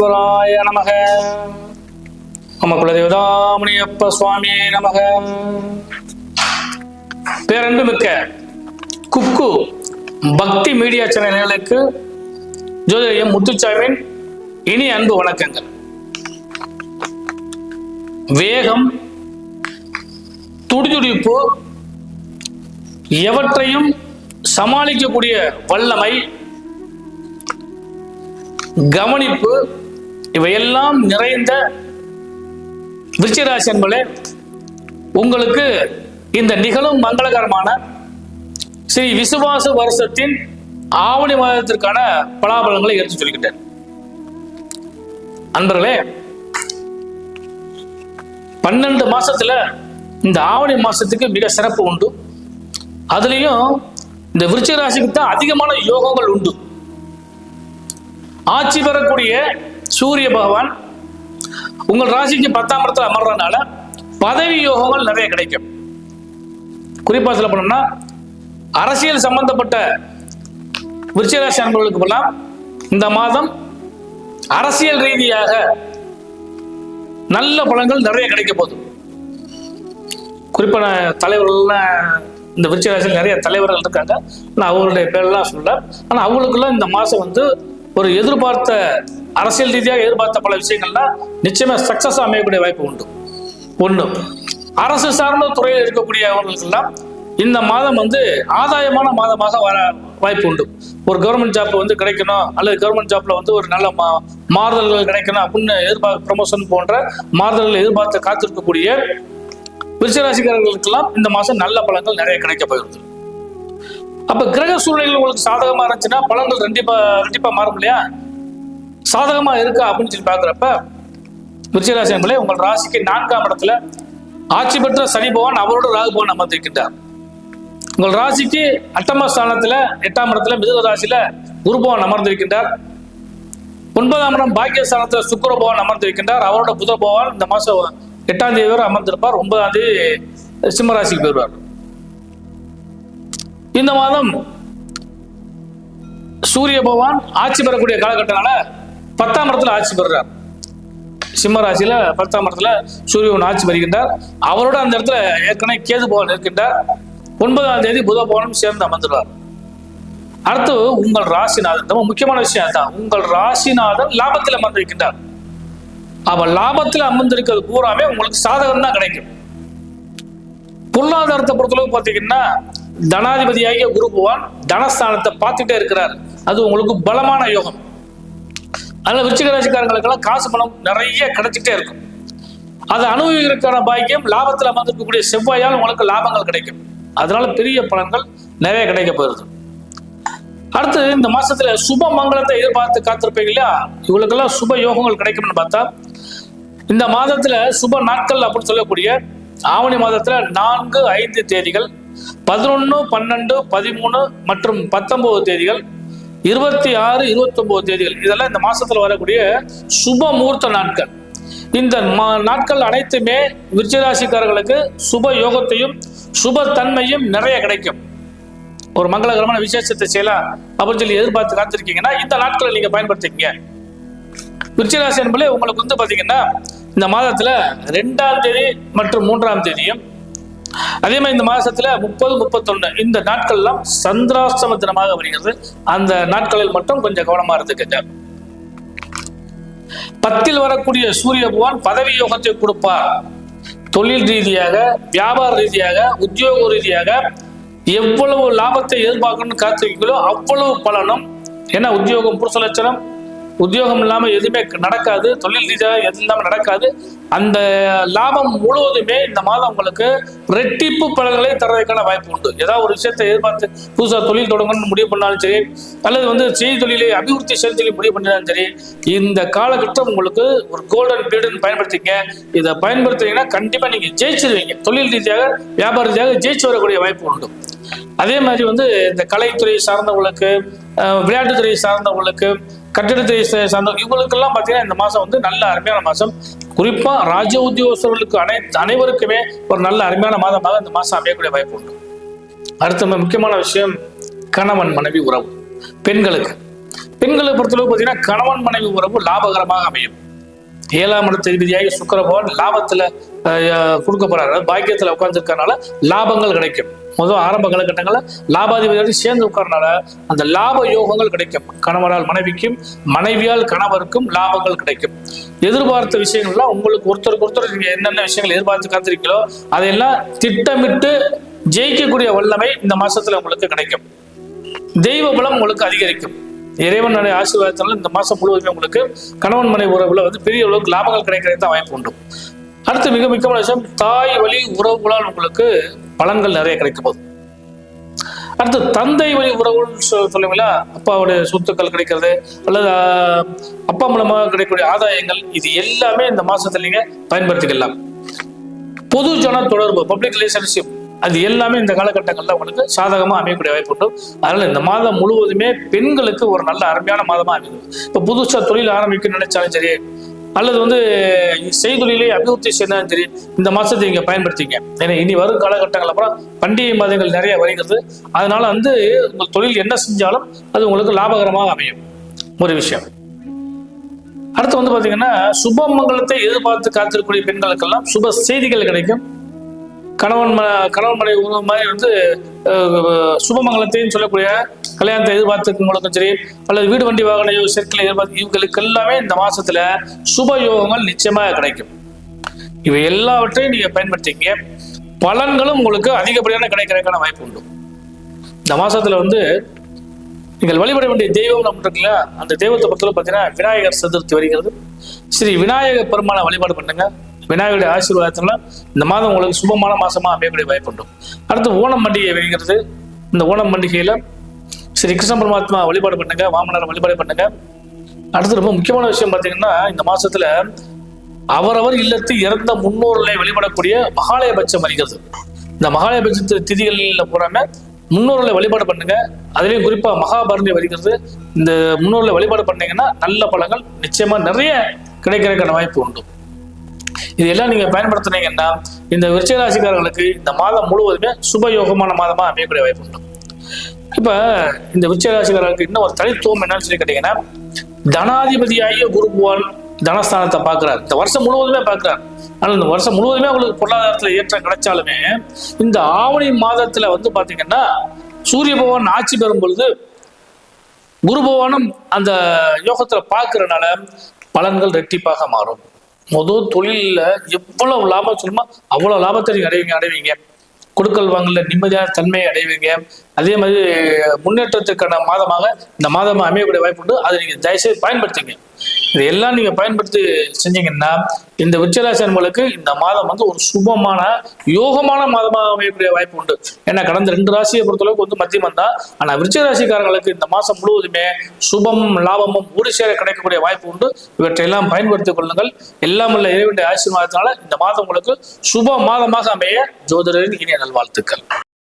விக்னேஸ்வராய நமக. மம குலதேவதாமுனியப்ப சுவாமியே நமக. பேரன்பு மிக்க குக்கு பக்தி மீடியா சேனல்களுக்கு ஜோதிடம் முத்துச்சாமியின் இனி அன்பு வணக்கங்கள். வேகம் துடிதுடிப்பு எவற்றையும் சமாளிக்கக்கூடிய வல்லமை கவனிப்பு இவையெல்லாம் நிறைந்த விருச்சிகராசி என்பதே உங்களுக்கு இந்த நிகழும் மங்களகரமான ஸ்ரீ விசுவாச வருஷத்தின் ஆவணி மாதத்திற்கான பலாபலங்களை எடுத்து சொல்லிக்கிட்டேன். அன்பர்களே பன்னெண்டு மாசத்துல இந்த ஆவணி மாசத்துக்கு மிக சிறப்பு உண்டு. அதுலயும் இந்த விருச்சிக ராசிக்கு தான் அதிகமான யோகங்கள் உண்டு. ஆட்சி பெறக்கூடிய சூரிய பகவான் உங்கள் ராசிக்கு பத்தாம் இடத்துல அமர்றதுனால பதவி யோகங்கள் நிறைய கிடைக்கும். குறிப்பாக சொல்ல போனோம்னா அரசியல் சம்பந்தப்பட்ட விருச்சிகராசி அன்பர்களுக்கு எல்லாம் இந்த மாதம் அரசியல் ரீதியாக நல்ல பலன்கள் நிறைய கிடைக்க போகுது. குறிப்பான தலைவர்கள்லாம் இந்த விருச்சிகராசியில் நிறைய தலைவர்கள் இருக்காங்க. நான் அவங்களுடைய பேரெல்லாம் சொல்ல ஆனால் அவங்களுக்குலாம் இந்த மாதம் வந்து ஒரு எதிர்பார்த்த அரசியல் ரீதியாக எதிர்பார்த்த பல விஷயங்கள்லாம் நிச்சயமா சக்சஸ் அமையக்கூடிய வாய்ப்பு உண்டு. ஒண்ணு அரசு சார்ந்த துறையில் இருக்கக்கூடியவர்களுக்கெல்லாம் இந்த மாதம் வந்து ஆதாயமான மாதமாக வர வாய்ப்பு உண்டு. ஒரு கவர்மெண்ட் ஜாப் வந்து கிடைக்கணும் அல்லது கவர்மெண்ட் ஜாப்ல வந்து ஒரு நல்ல மா மாறுதல்கள் கிடைக்கணும் அப்படின்னு எதிர்பார்க்க ப்ரமோஷன் போன்ற மாறுதல்கள் எதிர்பார்த்து காத்திருக்கக்கூடிய விருச்சராசிக்காரர்களுக்கெல்லாம் இந்த மாதம் நல்ல பலன்கள் நிறைய கிடைக்க அப்ப கிரக சூழ்நிலை உங்களுக்கு சாதகமா இருந்துச்சுன்னா பலன்கள் ரெண்டிப்பா ரெண்டிப்பா மாறும் இல்லையா? சாதகமா இருக்கா அப்படின்னு சொல்லி பாக்குறப்ப விருச்சிகராசி என்பதே உங்கள் ராசிக்கு நான்காம் இடத்துல ஆட்சி பெற்ற சனி பகவான் அவரோட ராகு பகவான் அமர்ந்திருக்கின்றார் உங்கள் ராசிக்கு அட்டம ஸ்தானத்துல எட்டாம் இடத்துல மிதுன ராசியில குரு பகவான் அமர்ந்திருக்கின்றார் ஒன்பதாம் இடம் பாக்கியஸ்தானத்துல சுக்கர பகவான் அமர்ந்திருக்கின்றார் அவரோட புத பகவான் இந்த மாசம் எட்டாம் தேதி வரை அமர்ந்திருப்பார். ஒன்பதாம் தேதி சிம்மராசிக்கு போயிடுவார். இந்த மாதம் சூரிய பகவான் ஆட்சி பெறக்கூடிய காலகட்டனால பத்தாம் இடத்துல ஆட்சி பெறுறார். சிம்ம ராசியில பத்தாம் இடத்துல சூரியன் ஆட்சி பெறுகின்றார். அவரோட அந்த இடத்துல ஏற்கனவே கேது பகவான் இருக்கின்றார். ஒன்பதாம் தேதி புத பகவானும் சேர்ந்து அமர்ந்துடுவார். அடுத்து உங்கள் ராசிநாதன். ரொம்ப முக்கியமான விஷயம் அதுதான். உங்கள் ராசிநாதன் லாபத்தில் அமர்ந்திருக்கின்றார் அவ லாபத்தில் அமர்ந்திருக்கிறது பூராமே உங்களுக்கு சாதகம் தான் கிடைக்கும். பொருளாதாரத்தை பொறுத்தளவு பார்த்தீங்கன்னா தனாதிபதியாகிய குரு பகவான் தனஸ்தானத்தை பார்த்துட்டே இருக்கிறார். அது உங்களுக்கு பலமான யோகம். அதனால விருச்சிக ராசிக்காரங்களுக்கெல்லாம் காசு பணம் நிறைய கிடைச்சிட்டே இருக்கும். அதை அனுபவிக்கிறதுக்கான பாக்கியம் லாபத்தில் அமர்ந்திருக்கக்கூடிய செவ்வாயால் உங்களுக்கு லாபங்கள் கிடைக்கும். அதனால பெரிய பலன்கள் நிறைய கிடைக்க போயிருது அடுத்து இந்த மாசத்துல சுப மங்களத்தை எதிர்பார்த்து காத்திருப்பீங்க இல்லையா? இவங்களுக்கெல்லாம் சுப யோகங்கள் கிடைக்கும்னு பார்த்தா இந்த மாதத்துல சுப நாட்கள் அப்படின்னு சொல்லக்கூடிய ஆவணி மாதத்துல நான்கு ஐந்து தேதிகள் பதினொன்று பன்னெண்டு பதிமூணு மற்றும் பத்தொன்பது தேதிகள் இருபத்தி ஆறு இருபத்தி தேதிகள். இதெல்லாம் இந்த மாசத்துல வரக்கூடிய சுப முகூர்த்த நாட்கள். இந்த நாட்கள் அனைத்துமே விருச்சிகராசிக்காரர்களுக்கு சுப யோகத்தையும் சுப தன்மையும் நிறைய கிடைக்கும். ஒரு மங்களகரமான விசேஷத்தை செய்யலாம் அப்படின்னு சொல்லி எதிர்பார்த்து காத்திருக்கீங்கன்னா இந்த நாட்களை நீங்க பயன்படுத்திக்கங்க. விருச்சிகராசி என்பதே உங்களுக்கு வந்து பாத்தீங்கன்னா இந்த மாதத்துல ரெண்டாம் தேதி மற்றும் மூன்றாம் தேதியும் அதே மாதிரி இந்த மாசத்துல முப்பது முப்பத்தொன்னு இந்த நாட்கள்லாம் சந்திராஷ்டம தினமாக வருகிறது. அந்த நாட்களில் மட்டும் கொஞ்சம் கவனமா இருந்துக்கங்க. பத்தில் வரக்கூடிய சூரிய பகவான் பதவி யோகத்தை கொடுப்பார். தொழில் ரீதியாக வியாபார ரீதியாக உத்தியோக ரீதியாக எவ்வளவு லாபத்தை எதிர்பார்க்கணும்னு காத்திருக்கீங்களோ அவ்வளவு பலனும் ஏன்னா உத்தியோகம் புருஷ லட்சணம் உத்தியோகம் இல்லாமல் எதுவுமே நடக்காது தொழில் ரீதியாக எது இல்லாமல் நடக்காது. அந்த லாபம் முழுவதுமே இந்த மாதம் உங்களுக்கு ரெட்டிப்பு பலன்களை தர்றதுக்கான வாய்ப்பு உண்டு. ஏதாவது ஒரு விஷயத்தை எதிர்பார்த்து புதுசாக தொழில் தொடங்கணும்னு முடிவு பண்ணாலும் சரி அல்லது வந்து செய்தி தொழிலை அபிவிருத்தி செய்ய தொழில் முடிவு பண்ணாலும் சரி இந்த காலகட்டம் உங்களுக்கு ஒரு கோல்டன் பீரியட்னு பயன்படுத்திங்க இதை பயன்படுத்துறீங்கன்னா கண்டிப்பாக நீங்கள் ஜெயிச்சிருவீங்க. தொழில் ரீதியாக வியாபார ரீதியாக ஜெயிச்சு வரக்கூடிய வாய்ப்பு உண்டு. அதே மாதிரி வந்து இந்த கலைத்துறை சார்ந்தவங்களுக்கு விளையாட்டுத்துறை சார்ந்தவங்களுக்கு கட்டிடத்தை சா- சார்ந்த இவங்களுக்கெல்லாம் பார்த்தீங்கன்னா இந்த மாதம் வந்து நல்ல அருமையான மாதம் குறிப்பாக ராஜ உத்தியோகஸ்தர்களுக்கு அனை அனைவருக்குமே ஒரு நல்ல அருமையான மாதமாக இந்த மாதம் அமையக்கூடிய வாய்ப்பு உண்டு. அடுத்த முக்கியமான விஷயம் கணவன் மனைவி உறவு. பெண்களுக்கு. பெண்களை பொறுத்தளவு பார்த்தீங்கன்னா கணவன் மனைவி உறவு லாபகரமாக அமையும். ஏழாம் இடத்த அதிபதியாகி சுக்கிர லாபத்தில் கொடுக்க போறாரு. பாக்கியத்தில் பாக்கியத்துல லாபங்கள் கிடைக்கும். முதல் ஆரம்ப காலகட்டங்களில் லாபாதிபதியோடு சேர்ந்து உட்கார்றனால அந்த லாப யோகங்கள் கிடைக்கும். கணவரால் மனைவிக்கும் மனைவியால் கணவருக்கும் லாபங்கள் கிடைக்கும். எதிர்பார்த்த விஷயங்கள்லாம் உங்களுக்கு ஒருத்தருக்கு ஒருத்தர் நீங்கள் என்னென்ன விஷயங்கள் எதிர்பார்த்து காத்திருக்கீங்களோ அதையெல்லாம் திட்டமிட்டு ஜெயிக்கக்கூடிய வல்லமை இந்த மாசத்துல உங்களுக்கு கிடைக்கும். தெய்வ பலம் உங்களுக்கு அதிகரிக்கும். இறைவனுடைய ஆசீர்வாதத்தினால இந்த மாசம் முழுவதுமே உங்களுக்கு கணவன் மனை உறவுல வந்து பெரிய அளவுக்கு லாபங்கள் கிடைக்கிறது தான் வாய்ப்பு உண்டு. அடுத்து மிக முக்கியமான விஷயம் தாய் வழி உறவுகளால் உங்களுக்கு பலன்கள் நிறைய கிடைக்கும் போது. அடுத்து தந்தை வழி உறவுன்னு சொல்லுவீங்களா? அப்பாவுடைய சொத்துக்கள் கிடைக்கிறது அல்லது அப்பா மூலமாக கிடைக்கக்கூடிய ஆதாயங்கள் இது எல்லாமே இந்த மாசத்துல நீங்க பயன்படுத்திக்கலாம். பொது ஜன தொடர்பு பப்ளிக் ரிலேஷன்ஷிப் அது எல்லாமே இந்த காலகட்டங்களில் உங்களுக்கு சாதகமா அமையக்கூடிய வாய்ப்பு உண்டு. அதனால இந்த மாதம் முழுவதுமே பெண்களுக்கு ஒரு நல்ல அருமையான மாதமா அமையுது இப்போ புதுசா தொழில் ஆரம்பிக்க நினைச்சாலும் சரி அல்லது வந்து செய்தொழிலே அபிவிருத்தி செய்தாலும் சரி இந்த மாசத்தை நீங்க பயன்படுத்திங்க. ஏன்னா இனி வரும் காலகட்டங்கள் அப்புறம் பண்டிகை மாதங்கள் நிறைய வருகிறது. அதனால வந்து உங்கள் தொழில் என்ன செஞ்சாலும் அது உங்களுக்கு லாபகரமாக அமையும். ஒரு விஷயம். அடுத்து வந்து பார்த்தீங்கன்னா சுப மங்களத்தை எதிர்பார்த்து காத்திருக்கக்கூடிய பெண்களுக்கெல்லாம் சுப செய்திகள் கிடைக்கும். கணவன் ம கணவன் மனைவி மாதிரி வந்து அஹ், சுபமங்கலத்தையும் சொல்லக்கூடிய கல்யாணத்தை எதிர்பார்த்துக்கவங்களுக்கும் சரி அல்லது வீடு வண்டி வாகன யோ- சேர்க்கை எதிர்பார்த்து இவங்களுக்கு எல்லாமே இந்த மாசத்துல சுப யோகங்கள் நிச்சயமாக கிடைக்கும். இவை எல்லாவற்றையும் நீங்க பயன்படுத்திங்க பலன்களும் உங்களுக்கு அதிகப்படியான கிடைக்கிறதுக்கான வாய்ப்பு உண்டு. இந்த மாசத்துல வந்து நீங்கள் வழிபட வேண்டிய தெய்வம் நம்ம இருக்குல்ல அந்த தெய்வத்தை பொறுத்தவரை பார்த்தீங்கன்னா விநாயகர் சதுர்த்தி வருகிறது. ஸ்ரீ விநாயகர் பெருமானை வழிபாடு பண்ணுங்க. விநாயகருடைய ஆசீர்வாதத்தில் இந்த மாதம் உங்களுக்கு சுபமான மாசமா அமையக்கூடிய வாய்ப்பு உண்டு. அடுத்து ஓணம் பண்டிகை வருகிறது. இந்த ஓணம் பண்டிகையில ஸ்ரீ கிருஷ்ண பரமாத்மா வழிபாடு பண்ணுங்க வாமனரை வழிபாடு பண்ணுங்க. அடுத்து ரொம்ப முக்கியமான விஷயம் பார்த்தீங்கன்னா இந்த மாசத்துல அவரவர் இல்லத்து இறந்த முன்னோர்களை வழிபடக்கூடிய மகாலயபட்சம் வருகிறது இந்த மகாலயபட்ச திதிகளில் பூராம முன்னோர்களை வழிபாடு பண்ணுங்க. அதுலேயும் குறிப்பா மகாபரணி வருகிறது இந்த முன்னோர்களை வழிபாடு பண்ணீங்கன்னா நல்ல பழங்கள் நிச்சயமா நிறைய கிடைக்கிறதுக்கான வாய்ப்பு உண்டு. இதெல்லாம் நீங்க பயன்படுத்தினீங்கன்னா இந்த விருச்சிகராசிக்காரர்களுக்கு இந்த மாதம் முழுவதுமே சுபயோகமான மாதமா அமையக்கூடிய வாய்ப்பு உண்டு. இப்ப இந்த விருச்சிக இன்னும் ஒரு தனித்துவம் என்னன்னு சொல்லி கேட்டீங்கன்னா தனாதிபதியாகிய குரு பகவான் தனஸ்தானத்தை பார்க்கிறார். இந்த வருஷம் முழுவதுமே பார்க்கிறார். ஆனால் இந்த வருஷம் முழுவதுமே அவங்களுக்கு பொருளாதாரத்தில் ஏற்றம் கிடைச்சாலுமே இந்த ஆவணி மாதத்துல வந்து பார்த்தீங்கன்னா சூரிய பகவான் ஆட்சி பெறும் பொழுது குரு பகவானும் அந்த யோகத்தில் பார்க்கறனால பலன்கள் ரெட்டிப்பாக மாறும். முதல் தொழிலில் எவ்வளவு லாபம் சொல்லுமோ? அவ்வளவு லாபத்தை நீங்க அடைவீங்க அடைவீங்க. கொடுக்கல் வாங்கல நிம்மதியான தன்மையை அடைவீங்க. அதே மாதிரி முன்னேற்றத்துக்கான மாதமாக இந்த மாதம் அமையக்கூடிய வாய்ப்பு உண்டு அதை நீங்கள் தயவுசெய்து பயன்படுத்திங்க. இதெல்லாம் நீங்க பயன்படுத்தி செஞ்சீங்கன்னா இந்த விச்சராசன்களுக்கு இந்த மாதம் வந்து ஒரு சுபமான யோகமான மாதமாக அமையக்கூடிய வாய்ப்பு உண்டு. ஏன்னா கடந்த ரெண்டு ராசியை பொறுத்தளவுக்கு வந்து மத்தியமம் தான் ஆனா விருச்சராசிக்காரங்களுக்கு இந்த மாசம் முழுவதுமே சுபமும் லாபமும் ஒரு சேர கிடைக்கக்கூடிய வாய்ப்பு உண்டு. இவற்றையெல்லாம் பயன்படுத்திக் கொள்ளுங்கள். எல்லாம் உள்ள இறைவனுடைய ஆசீர்வாதத்தினால இந்த மாதம் உங்களுக்கு சுப மாதமாக அமைய ஜோதிடரின் இனிய நல்வாழ்த்துக்கள்.